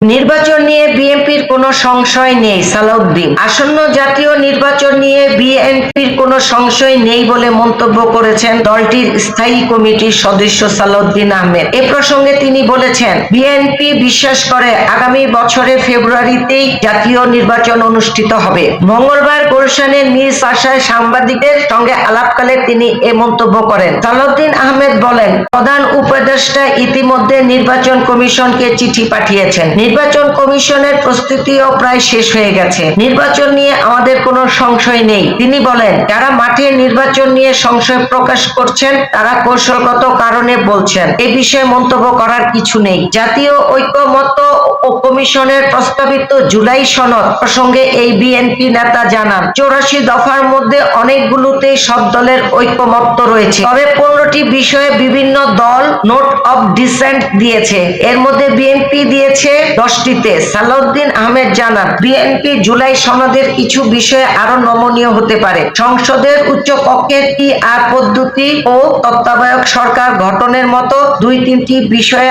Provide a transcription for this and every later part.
নির্বাচন নিয়ে বিএনপির কোনো সংশয় নেই, সালাউদ্দিন। আসন্ন জাতীয় নির্বাচন নিয়ে বিএনপির কোনো সংশয় নেই বলে মন্তব্য করেছেন দলটির স্থায়ী কমিটির সদস্য সালাউদ্দিন আহমেদ। এ প্রসঙ্গে তিনি বলেছেন, বিএনপি বিশ্বাস করে আগামী বছরে ফেব্রুয়ারিতেই জাতীয় নির্বাচন অনুষ্ঠিত হবে। মঙ্গলবার গুলশানের মিস আশায় সাংবাদিকদের সঙ্গে আলাপকালে তিনি এ মন্তব্য করেন। সালাউদ্দিন আহমেদ বলেন, প্রধান উপদেষ্টা ইতিমধ্যে নির্বাচন কমিশনকে চিঠি পাঠিয়েছেন। নির্বাচন কমিশনের প্রস্তুতিও প্রায় শেষ হয়ে গেছে। নির্বাচন নিয়ে আমাদের কোনো সংশয় নেই। তিনি বলেন, যারা মাঠে নির্বাচন নিয়ে সংশয় প্রকাশ করছেন, তারা কৌশলগত কারণে বলছেন, এ বিষয়ে মন্তব্য করার কিছু নেই। জাতীয় ঐক্যমত্য ও কমিশনের প্রস্তাবিত জুলাই সনদ প্রসঙ্গে এই বিএনপি নেতা জানান চৌরাশি দফার মধ্যে অনেকগুলোতে সব দলের ঐক্যমত্য রয়েছে। তবে পনেরোটি বিষয়ে বিভিন্ন দল নোট অফ ডিসেন্ট দিয়েছে। এর মধ্যে বিএনপি দিয়েছে দশটিতে। সালাউদ্দিন আহমেদ জানান, বিএনপি জুলাই সনদের কিছু বিষয়ে আরও নমনীয় হতে পারে। সংসদের উচ্চ কক্ষের কি আর পদ্ধতি ও তত্ত্বাবধায়ক সরকার গঠনের মতো দুই তিনটি বিষয়ে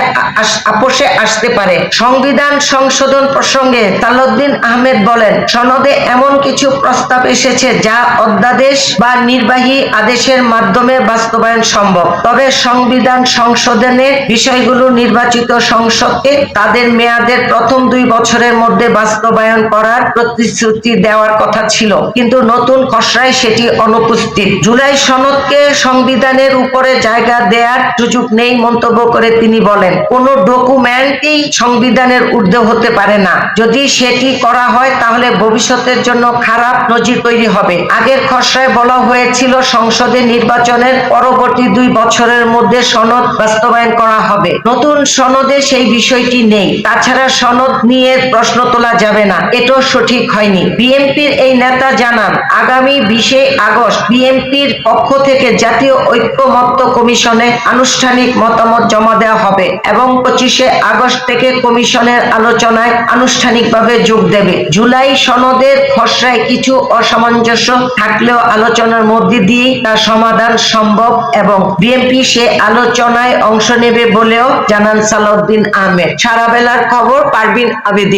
আপোষে আসতে পারে। সংবিধান সংশোধন প্রসঙ্গে সালাউদ্দিন আহমেদ বলেন, সনদে এমন কিছু প্রস্তাব এসেছে যা অধ্যাদেশ বা নির্বাহী আদেশের মাধ্যমে বাস্তবায়ন সম্ভব। তবে সংবিধান সংশোধনের বিষয়গুলো নির্বাচিত সংসদকে তাদের মেয়াদের প্রথম দুই বছরের মধ্যে বাস্তবায়ন করার প্রতিশ্রুতি দেওয়ার কথা ছিল। কিন্তু নতুন খসড়ায় সেটি অনুপস্থিত। জুলাই সনদকে সংবিধানের উপরে জায়গা দেওয়ার সুযোগ নেই মন্তব্য করে তিনি বলেন, কোন ডকুমেন্টই সংবিধানের ঊর্ধ্বে হতে পারে না। যদি সেটি করা হয়, তাহলে ভবিষ্যতের জন্য খারাপ নজির তৈরি হবে। আগের খসড়ায় বলা হয়েছিল সংসদে নির্বাচনের পরবর্তী দুই বছরের মধ্যে সনদ বাস্তবায়ন করা হবে। নতুন সনদে সেই বিষয়টি নেই। তাছাড়া সনদ নিয়ে প্রশ্ন তোলা যাবে না। এটাও সঠিক হয়নি। বিএনপির এই নেতা জানান, আগামী বিশে আগস্ট বিএনপির পক্ষ থেকে জাতীয় ঐক্যমত্য কমিশনে আনুষ্ঠানিক মতামত জমা দেওয়া হবে এবং পঁচিশে আগস্ট থেকে কমিশনের আলোচনায় আনুষ্ঠানিকভাবে যোগ দেবে। জুলাই সনদের খসড়ায় কিছু অসামঞ্জস্য থাকলেও আলোচনার মধ্যে দিয়ে তার সমাধান সম্ভব এবং বিএনপি সে আলোচনায় অংশ নেবে বলেও জানান সালাউদ্দিন আহমেদ। সারা বেলার খবর পারবিন আবেদিন।